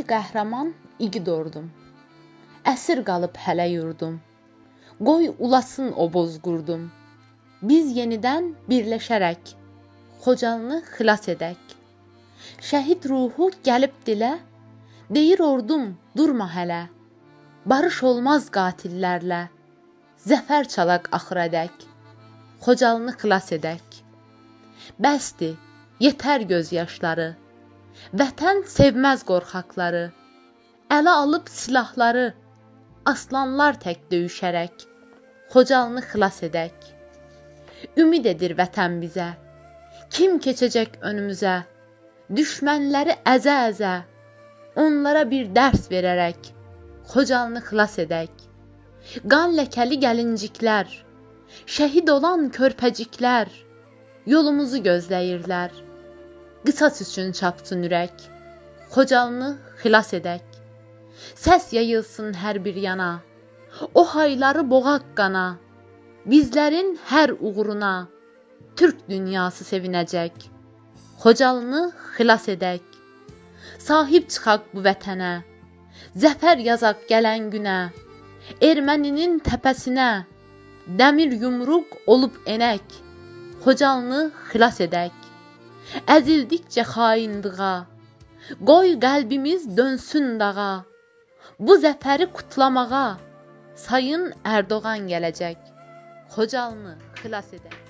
bir qəhrəman igid ordum. Əsir qalıb hələ yurdum. Qoy ulasın o bozqurdum. Biz yenidən birləşərək Xocalını xilas edək. Şəhid ruhu gəlib dilə, deyir ordum, durma hələ. Barış olmaz qatillərlə. Zəfər çalaq axıradək. Xocalını xilas edək. Bəsdir, yetər göz yaşları. Vətən sevməz qorxaqları. Ələ alıb silahları, aslanlar tək döyüşərək Xocalını xilas edək. Ümid edir vətən bizə. Kim keçəcək önümüzə? Düşmənləri əzə-əzə, onlara bir dərs verərək Xocalını xilas edək. Qan ləkəli gəlinciklər, şəhid olan körpəciklər yolumuzu gözləyirlər. Qisas üçün çapsın ürək. Xocalını xilas edək. Səs yayılsın hər bir yana. O hayları boğaq qana. Bizlərin hər uğruna Türk dünyası sevinəcək. Xocalını xilas edək. Sahib çıxaq bu vətənə. Zəfər yazaq gələn günə. Erməninin təpəsinə dəmir yumruq olub enək. Xocalını xilas edək. Əzildikcə xainlığa, qoy qəlbimiz dönsün dağa. Bu zəfəri kutlamağa Sayın Erdoğan gələcək. Xocalını xilas edək.